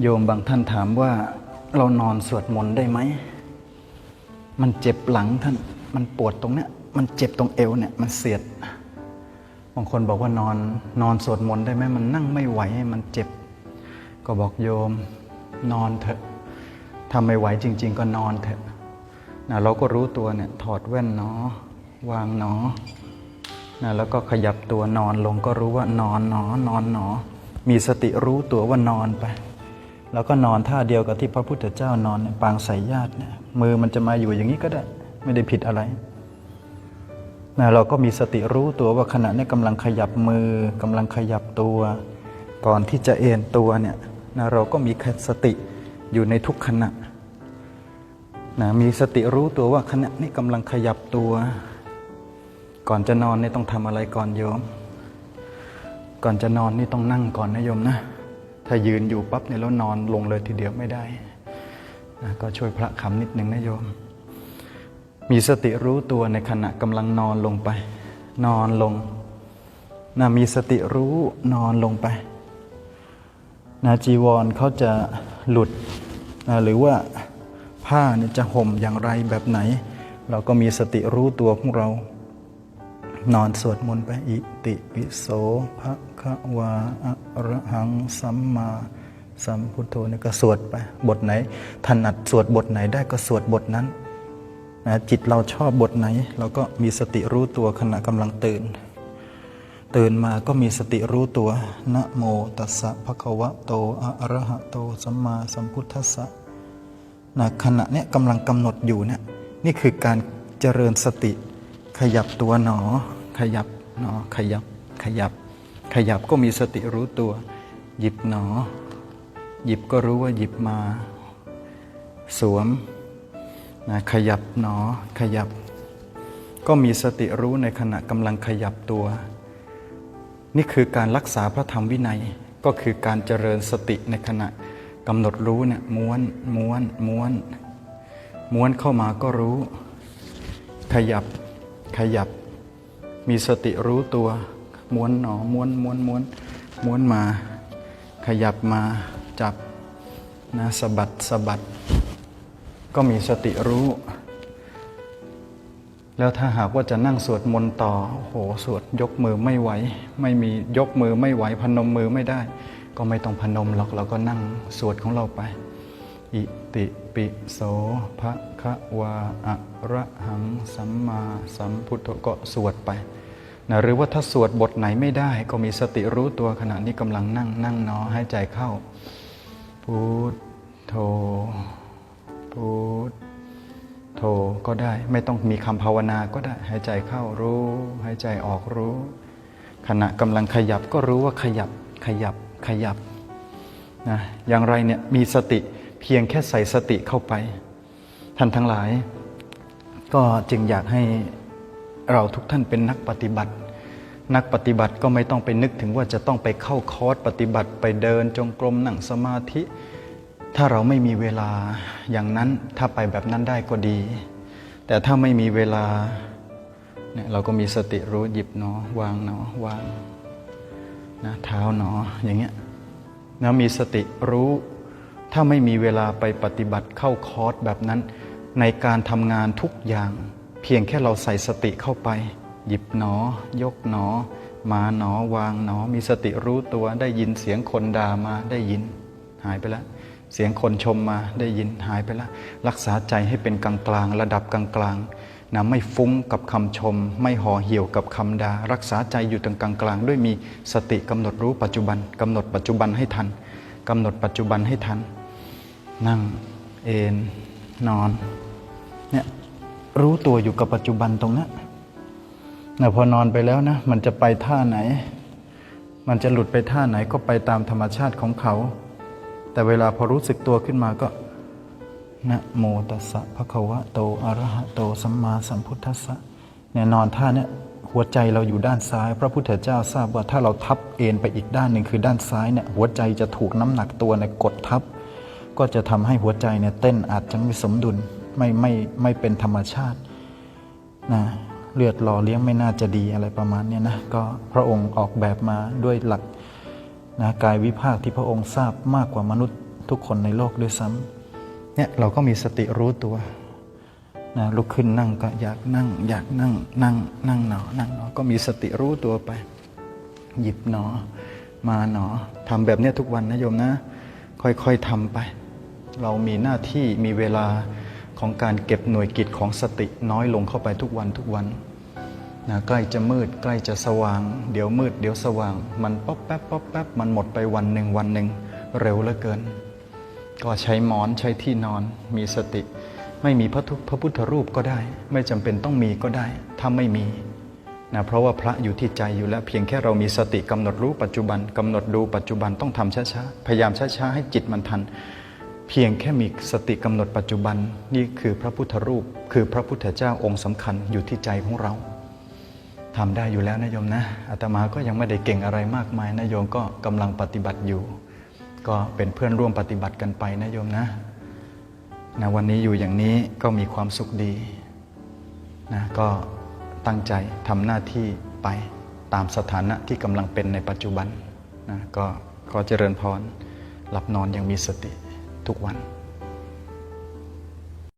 โยมบางท่านถามว่าเรานอนสวดมนต์ได้ไหม มันเจ็บหลังท่าน มันปวดตรงเนี้ย มันเจ็บตรงเอวเนี่ย มันเสียด บางคนบอกว่านอนนอนสวดมนต์ได้ไหม มันนั่งไม่ไหว มันเจ็บ ก็บอกโยมนอนเถอะถ้าไม่ไหวจริง ๆ ก็นอนเถอะนะเราก็รู้ตัวเนี่ย ถอดแว่นเนาะวางเนาะนะแล้วก็ขยับตัวนอนลงก็รู้ว่านอนเนาะนอนเนาะมีสติรู้ตัวว่านอนไป แล้วก็นอนท่าเดียวกับที่พระพุทธเจ้านอนปางสายญาติเนี่ยมือมันจะมาอยู่อย่างนี้ก็ได้ ไม่ได้ผิดอะไรนะเราก็มีสติรู้ตัวว่าขณะนี้กำลังขยับมือกำลังขยับตัวก่อนที่จะเอ็นตัวเนี่ยนะเราก็มีสติอยู่ในทุกขณะนะมีสติรู้ตัวว่าขณะนี้กำลังขยับตัว ก่อนจะนอนนี่ต้องทำอะไรก่อนโยม ก่อนจะนอนนี่ต้องนั่งก่อนนะโยมนะ ถ้ายืนอยู่ปั๊บเนี่ยแล้วนอนลงเลยทีเดียวไม่ได้นะก็ช่วยพระคำนิดหนึ่งนะโยม มีสติรู้ตัวในขณะกำลังนอนลงไป นอนลงนะมีสติรู้นอนลงไปนะจีวรเขาจะหลุดนะหรือว่าผ้าเนี่ยจะห่มอย่างไรแบบไหน เราก็มีสติรู้ตัวของเรา นอนสวดมนต์ไปอิติปิโสภะคะวาอะ ระหังสัมมาสัมพุทโธเนี่ยก็สวดไป บทไหน ถนัดสวดบทไหนได้ก็สวดบทนั้นนะจิตเราชอบบทไหน เราก็มีสติรู้ตัวขณะกำลังตื่น ตื่นมาก็มีสติรู้ตัวนะโมตัสสะภะคะวะโตอะระหะโตสัมมาสัมพุทธัสสะนะขณะเนี้ยกำลังกำหนดอยู่เนี่ยนี่คือการเจริญสติขยับตัวหนอ ขยับหนอขยับขยับ ขยับก็มีสติรู้ตัว หยิบหนอ หยิบก็รู้ว่าหยิบมา สวมนะขยับหนอ ขยับ ก็มีสติรู้ในขณะกำลังขยับตัว นี่คือการรักษาพระธรรมวินัยก็คือการเจริญสติในขณะกำหนดรู้เนี่ยม้วนม้วนม้วน ม้วนเข้ามาก็รู้ ขยับขยับ มีสติรู้ตัว ม้วนหนอม้วนม้วนม้วนม้วนมา ขยับมาจับนะสะบัดสะบัด ก็มีสติรู้ แล้วถ้าหากว่าจะนั่งสวดมนต์ต่อโอ้โหสวดยกมือไม่ไหว ไม่มียกมือไม่ไหวพนมมือไม่ได้ ก็ไม่ต้องพนมหรอกเราก็นั่งสวดของเราไป อิติปิโสภะคะวาอะระหังสัมมาสัมพุทโธก็สวดไป นะหรือว่าถ้าสวดบทไหนไม่ได้ก็มีสติรู้ตัวขณะนี้กำลังนั่งนั่งเนอให้ใจเข้า พุทโธ พุทโธก็ได้ ไม่ต้องมีคำภาวนาก็ได้หายใจเข้ารู้หายใจออกรู้ ขณะกำลังขยับก็รู้ว่าขยับขยับขยับนะอย่างไรเนี่ยมีสติเพียงแค่ใส่สติเข้าไป ท่านทั้งหลาย ก็จึงอยากให้ เราทุกท่านเป็นนักปฏิบัติ นักปฏิบัติก็ไม่ต้องไปนึกถึงว่าจะต้องไปเข้าคอร์สปฏิบัติไปเดินจงกรมนั่งสมาธิ ถ้าเราไม่มีเวลาอย่างนั้นถ้าไปแบบนั้นได้ก็ดี แต่ถ้าไม่มีเวลาเนี่ยเราก็มีสติรู้หยิบเนาะวางเนาะวางนะเท้าเนาะอย่างเงี้ยนะมีสติรู้ถ้าไม่มีเวลาไปปฏิบัติเข้าคอร์สแบบนั้น ในการทำงานทุกอย่าง เพียงแค่เราใส่สติเข้าไป หยิบหนอ ยกหนอ มาหนอวางหนอ มีสติรู้ตัวได้ยินเสียงคนด่ามาได้ยิน หายไปแล้วเสียงคนชมมาได้ยินหายไปแล้วรักษาใจให้เป็นกลางกลางๆระดับกลางกลางๆนะไม่ฟุ้งกับคำชม ไม่ห่อเหี่ยวกับคำดา่ารักษาใจอยู่ตรงกลางกลางๆด้วยมีสติกำหนดรู้ปัจจุบันกำหนดปัจจุบันให้ทันกำหนดปัจจุบันให้ทัน นั่งเอนนอนเนี่ย รู้ตัวอยู่กับปัจจุบันตรงนั้นนะพอนอนไปแล้วนะ มันจะไปท่าไหน มันจะหลุดไปท่าไหนก็ไปตามธรรมชาติของเขา แต่เวลาพอรู้สึกตัวขึ้นมาก็นะโมตัสสะภะคะวะโตอะระหะโตสัมมาสัมพุทธัสสะเนี่ยนอนท่าเนี่ยหัวใจเราอยู่ด้านซ้าย พระพุทธเจ้าทราบว่าถ้าเราทับเอ็นไปอีกด้านหนึ่งคือด้านซ้ายเนี่ยหัวใจจะถูกน้ำหนักตัวในกดทับ ก็จะทำให้หัวใจเนี่ยเต้นอาจจะไม่สมดุล ไม่ไม่ไม่เป็นธรรมชาตินะเลือดหล่อเลี้ยงไม่น่าจะดีอะไรประมาณนี้นะก็พระองค์ออกแบบมาด้วยหลักนะกายวิภาคที่พระองค์ทราบมากกว่ามนุษย์ทุกคนในโลกด้วยซ้ำเนี่ยเราก็มีสติรู้ตัวนะลุกขึ้นนั่งก็อยากนั่ง อยากนั่งนั่งนั่งหนอนั่งหนอก็มีสติรู้ตัวไป หยิบหนอ มาหนอทำแบบนี้ทุกวันนะโยมนะ ค่อยๆทำไป เรามีหน้าที่มีเวลา ของการเก็บหน่วยกิจของสติน้อยลงเข้าไปทุกวันทุกวันนะใกล้จะมืดใกล้จะสว่าง เดี๋ยวมืดเดี๋ยวสว่าง มันป๊อปแป๊บป๊อปแป๊บมันหมดไปวันหนึ่งวันหนึ่งเร็วเหลือเกิน ก็ใช้หมอนใช้ที่นอนมีสติ ไม่มีพระทุพระพุทธรูปก็ได้ ไม่จำเป็นต้องมีก็ได้ถ้าไม่มีนะเพราะว่าพระอยู่ที่ใจอยู่แล้ว เพียงแค่เรามีสติกำหนดรู้ปัจจุบันกำหนดดูปัจจุบันต้องทำช้าๆพยายามช้าๆให้จิตมันทัน เพียงแค่มีสติกำหนดปัจจุบันนี่คือพระพุทธรูป คือพระพุทธเจ้าองค์สำคัญอยู่ที่ใจของเราทำได้อยู่แล้วนะโยมนะอาตมาก็ยังไม่ได้เก่งอะไรมากมายนะโยมก็กำลังปฏิบัติอยู่ ก็เป็นเพื่อนร่วมปฏิบัติกันไปนะโยมนะนะวันนี้อยู่อย่างนี้ก็มีความสุขดีนะก็ตั้งใจทำหน้าที่ไปตามสถานะที่กำลังเป็นในปัจจุบันนะก็ขอเจริญพรหลับนอนอยังมีสติ ทุกวัน